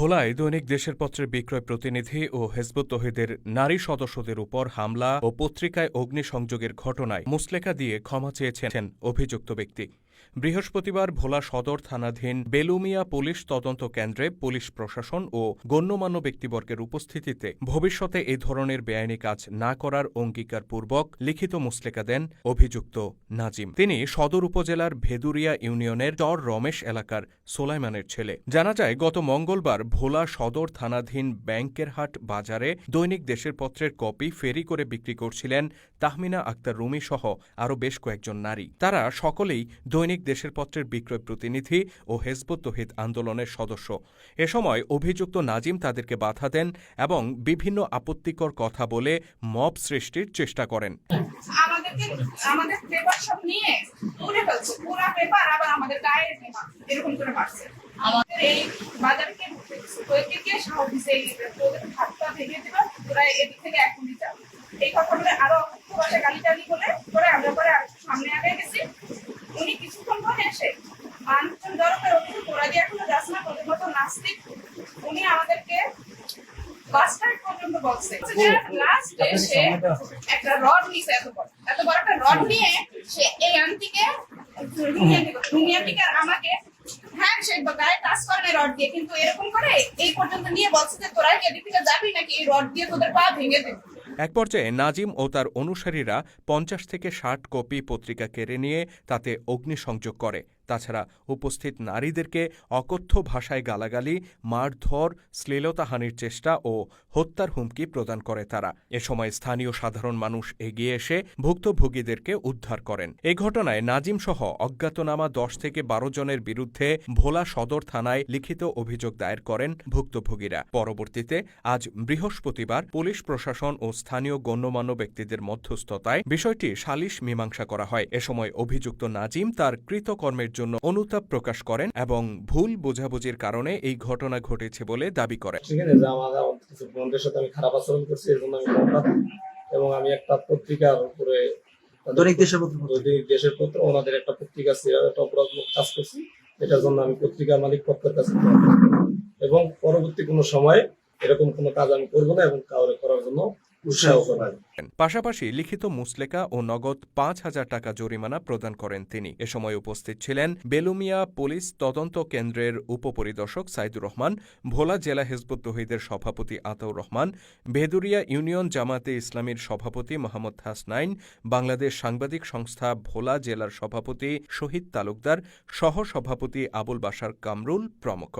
ভোলায় দৈনিক দেশের পত্রের বিক্রয় প্রতিনিধি ও হেজবুত তহিদের নারী সদস্যদের উপর হামলা ও পত্রিকায় অগ্নিসংযোগের ঘটনায় মুসলেকা দিয়ে ক্ষমা চেয়েছেন অভিযুক্ত ব্যক্তি। বৃহস্পতিবার ভোলা সদর থানাধীন বেলুমিয়া পুলিশ তদন্ত কেন্দ্রে পুলিশ প্রশাসন ও গণ্যমান্য ব্যক্তিবর্গের উপস্থিতিতে ভবিষ্যতে এ ধরনের বেআইনি কাজ না করার অঙ্গীকারপূর্বক লিখিত মুসলেকা দেন অভিযুক্ত নাজিম। তিনি সদর উপজেলার ভেদুরিয়া ইউনিয়নের চর রমেশ এলাকার সোলাইমানের ছেলে। জানা যায়, গত মঙ্গলবার ভোলা সদর থানাধীন ব্যাংকের হাট বাজারে দৈনিক দেশের পত্রের কপি ফেরি করে বিক্রি করছিলেন তাহমিনা আক্তার রুমি সহ আরও বেশ কয়েকজন নারী। তারা সকলেই দৈনিক দেশের পত্রের বিক্রয় প্রতিনিধি ও হেজবুত তহিদ আন্দোলনের সদস্য। এ সময় অভিযুক্ত নাজিম তাদেরকে বাধা দেন এবং বিভিন্ন আপত্তিকর কথা বলে মব সৃষ্টির চেষ্টা করেন। আমাদের টালি বলে পরে আমরা পরে আর একটু সামনে আগে গেছি উনি কিছুক্ষণ পরে এসে মানুষজন দরকার ওকে তোরা দিয়ে এখনও যাস না তোদের মতো নাস্তিক উনি আমাদেরকে বাস পর্যন্ত বলছে। লাস্ট সে একটা রড নিছে এত বড়। এত বড় একটা রড নিয়ে সে এই আন্টিকে রুমিয়া দিল রুমিয়া আন্টিকে আর আমাকে হ্যাঁ সে গায়ে টাচ করে না রড দিয়ে। কিন্তু এরকম করে এই পর্যন্ত নিয়ে বলছে যে তোরা কি এদিক যাবি নাকি এই রড দিয়ে তোদের পা ভেঙে দেবে? এক পর্যায়ে নাজিম ও তার অনুসারীরা পঞ্চাশ থেকে ষাট কপি পত্রিকা কেড়ে নিয়ে তাতে অগ্নিসংযোগ করে। তাছাড়া উপস্থিত নারীদেরকে অকথ্য ভাষায় গালাগালি, মারধর, শ্লীলতাহানির চেষ্টা ও হত্যার হুমকি প্রদান করে তারা। এ সময় স্থানীয় সাধারণ মানুষ এগিয়ে এসে ভুক্তভোগীদেরকে উদ্ধার করেন। এ ঘটনায় নাজিম সহ অজ্ঞাতনামা দশ থেকে বারো জনের বিরুদ্ধে ভোলা সদর থানায় লিখিত অভিযোগ দায়ের করেন ভুক্তভোগীরা। পরবর্তীতে আজ বৃহস্পতিবার পুলিশ প্রশাসন ও স্থানীয় গণ্যমান্য ব্যক্তিদের মধ্যস্থতায় বিষয়টি সালিশ মীমাংসা করা হয়। এ সময় অভিযুক্ত নাজিম তার কৃতকর্মের জন্য অনুতাপ প্রকাশ করেন এবং ভুল বোঝাবুঝির কারণে এই ঘটনা ঘটেছে বলে দাবি করেন। ঠিক যে আমার আমার কিছু বন্ধুদের সাথে আমি খারাপ আচরণ করছি এর জন্য আমি বন্ধ এবং আমি একটা পত্রিকার উপরে দৈনিক দেশের পত্র দৈনিক দেশের পত্র ওনাদের একটা পত্রিকা ছিল একটা অপরাধমূলক কাজ করছি। এটার জন্য আমি পত্রিকার মালিক পক্ষের কাছে এবং পরবর্তী কোনো সময় এরকম কোনো কাজ আমি করব না এবং কাউরে করার জন্য পাশাপাশি লিখিত মুসলেকা ও নগদ পাঁচ হাজার টাকা জরিমানা প্রদান করেন তিনি। এ সময় উপস্থিত ছিলেন বেলুমিয়া পুলিশ তদন্ত কেন্দ্রের উপপরিদর্শক সাইদুর রহমান, ভোলা জেলা হেজবুত তহিদের সভাপতি আতাউর রহমান, ভেদুরিয়া ইউনিয়ন জামাতে ইসলামীর সভাপতি মোহাম্মদ হাসনাইন, বাংলাদেশ সাংবাদিক সংস্থা ভোলা জেলার সভাপতি শহীদ তালুকদার সহ সভাপতি আবুল বাশার কামরুল প্রমুখ।